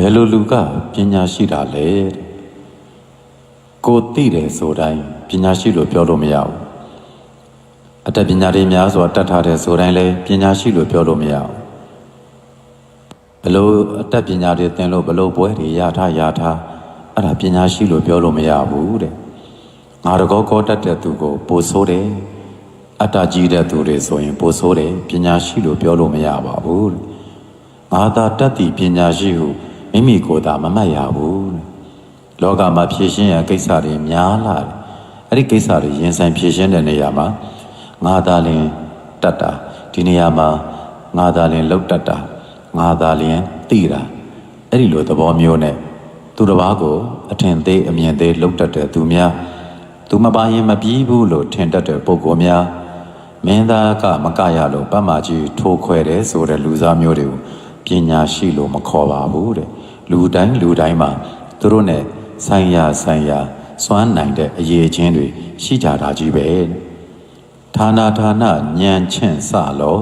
ဘယ်လိုလူကပညာရှိတာလဲတဲ့ကိုသိတယ်ဆိုတိုင်းပညာရှိလို့ပြောလို့မရဘူးအတတ်ပညာတွေများစွာတတ်ထားတဲ့ဆိုတိုင်းလည်းပညာရှိလို့ပြောလို့မရဘူးဘလို့အတတ်ပညာတွေသင်လို့ဘလို့ပွဲတွေရထားရထားအဲ့ဒါပညာရှိလို့ပြောလို့မရဘူးတဲ့ငါတကောကောတတ်တဲ့သူကိုပို့ဆိုးတယ်အတ္တကြီးတဲ့သူတွေဆိုရင်ပို့ဆိုးတယ်ပညာရှိလို့ပြောလို့မရပါဘူးတဲ့ငါသာတတ်သည့်ပညာရှိဟု မိမိကိုယ်သာမမှတ်ရဘူးတဲ့လောကမှာဖြည့်ရှင်းရန်ကိစ္စတွေများလာတယ်အဲ့ဒီကိစ္စတွေရင်ဆိုင်ဖြည့်ရှင်းတဲ့နေရာမှာငါသာလင်တတ်တာဒီနေရာမှာငါသာလင်လှုပ်တတ်တာငါသာလင်သိတာအဲ့ဒီလိုသဘောမျိုးနဲ့သူတစ်ပါးကိုအထင်သေးအမြင်သေးလှုပ်တတ်တဲ့သူများသူမပါရင်မပြီးဘူးလို့ထင်တတ်တဲ့ပုဂ္ဂိုလ်များမင်းသားကမကရလို့ပတ်မကြီးထိုးခွဲတယ်ဆိုတဲ့လူစားမျိုးတွေကိုပညာရှိလို့မခေါ်ပါဘူးတဲ့ လူတိုင်းလူတိုင်းမှာသူတို့ ਨੇ ဆိုင်ရာဆိုင်ရာစွမ်းနိုင်တဲ့အရေးချင်းတွေရှိကြတာကြီးပဲတဲ့ဌာနာဌာနညံချင့်စလော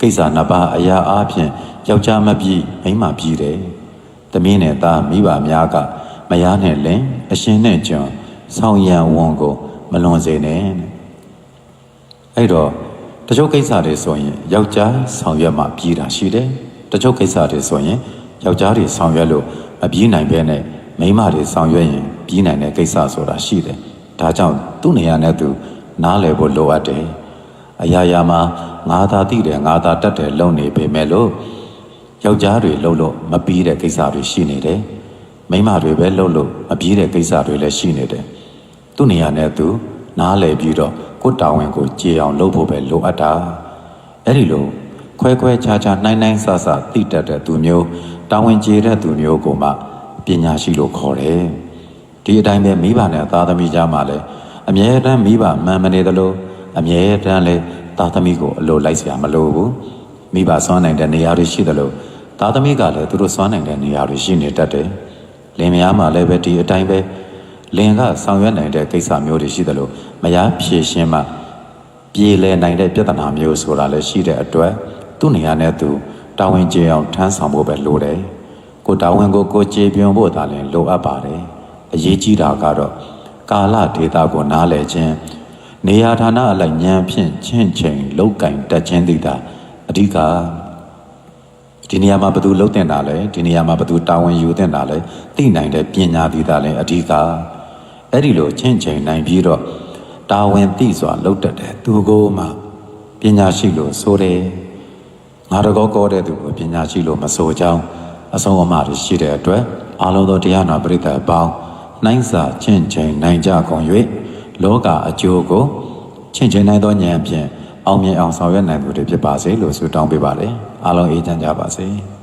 ကိစ္စနှစ်ပါးအရာအားဖြင့်ယောက်ျားမပြီးမိန်းမပြီးတယ်သမီးနဲ့သားမိဘများကမယားနဲ့လင်အရှင်နဲ့ကျွန်ဆောင်းရံဝန်ကိုမလွန်စေနဲ့တဲ့အဲ့တော့တချို့ကိစ္စတွေဆိုရင်ယောက်ျားဆောင်ရွက်မှပြီးတာရှိတယ်တချို့ကိစ္စတွေဆိုရင် ယောက်ျားတွေဆောင်ရွက်လို့မပြီးနိုင်ဘဲနဲ့မိန်းမတွေဆောင်ရွက်ရင်ပြီးနိုင်တဲ့ကိစ္စဆိုတာရှိတယ်ဒါကြောင့်သူ့နေရာနဲ့သူနားလည်ဖို့လိုအပ်တယ်အရာရာမှာငါသာသိတယ်ငါသာတတ်တယ်လုံနေပေမဲ့လို့ယောက်ျားတွေလှုပ်လို့မပြီးတဲ့ကိစ္စတွေရှိနေတယ်မိန်းမတွေပဲလှုပ်လို့မပြီးတဲ့ကိစ္စတွေလည်းရှိနေတယ်သူ့နေရာနဲ့သူနားလည်ပြီးတော့ကိုယ်တာဝန်ကိုကြည်အောင်လုပ်ဖို့ပဲလိုအပ်တာအဲ့ဒီလို ခွဲခွဲခြားခြားနိုင်နိုင်ဆဆသိတတ်တဲ့သူမျိုးတာဝန်ကျေတဲ့သူမျိုးကိုမှပညာရှိလို့ခေါ်တယ်။ဒီအတိုင်းပဲမိဘနဲ့သားသမီးကြားမှာလည်းအမြဲတမ်းမိဘမှန်မနေသလိုအမြဲတမ်းလည်းသားသမီးကိုအလိုလိုက်စရာမလိုဘူး။မိဘစွမ်းနိုင်တဲ့နေရာတွေရှိသလိုသားသမီးကလည်းသူတို့စွမ်းနိုင်တဲ့နေရာတွေရှိနေတတ်တယ်။လင်မယားမှာလည်းပဲဒီအတိုင်းပဲလင်ကဆောင်ရွက်နိုင်တဲ့ကိစ္စမျိုးတွေရှိသလိုမယားဖြည့်ရှင်းမှပြေလည်နိုင်တဲ့ပြဿနာမျိုးဆိုတာလည်းရှိတဲ့အတွက် သူ့နေရာနဲ့သူတာဝန်ကျေအောင်ထမ်းဆောင်ဖို့ပဲလိုတယ်။ကိုတာဝန်ကိုကိုကျေပြွန်ဖို့သာလျှင်လိုအပ်ပါတယ်။အရေးကြီးတာကတော့ကာလဒေတာကိုနားလည်ခြင်းနေရာဌာနအလိုက်ဉာဏ်ဖြင့်ချင်းချင်းလောက်ကင်တက်ခြင်းသည်သာအဓိကဒီနေရာမှာဘယ်သူလှုပ်တင်တာလဲဒီနေရာမှာဘယ်သူတာဝန်ယူတင်တာလဲသိနိုင်တဲ့ပညာသီးတာလဲအဓိကအဲ့ဒီလိုချင်းချင်းနိုင်ပြီးတော့တာဝန်သိစွာလှုပ်တတ်တယ်သူကိုမှပညာရှိလို့ဆိုတယ် ငါတကောကောတဲ့သူကိုပညာရှိလို့မဆိုကြောင်းအဆုံးအမတွေရှိတဲ့အတွက်အာလုံးသောတရားနာပရိသတ်အပေါင်းနှိုင်းစာချင်းချင်းနိုင်ကြကုန်၍လောကအကျိုးကိုချင်းချင်းနိုင်သောဉာဏ်ဖြင့်အောင်မြင်အောင်ဆောင်ရွက်နိုင်သူတွေဖြစ်ပါစေလို့ဆုတောင်းပေးပါတယ်အားလုံးအေးချမ်းကြပါစေ။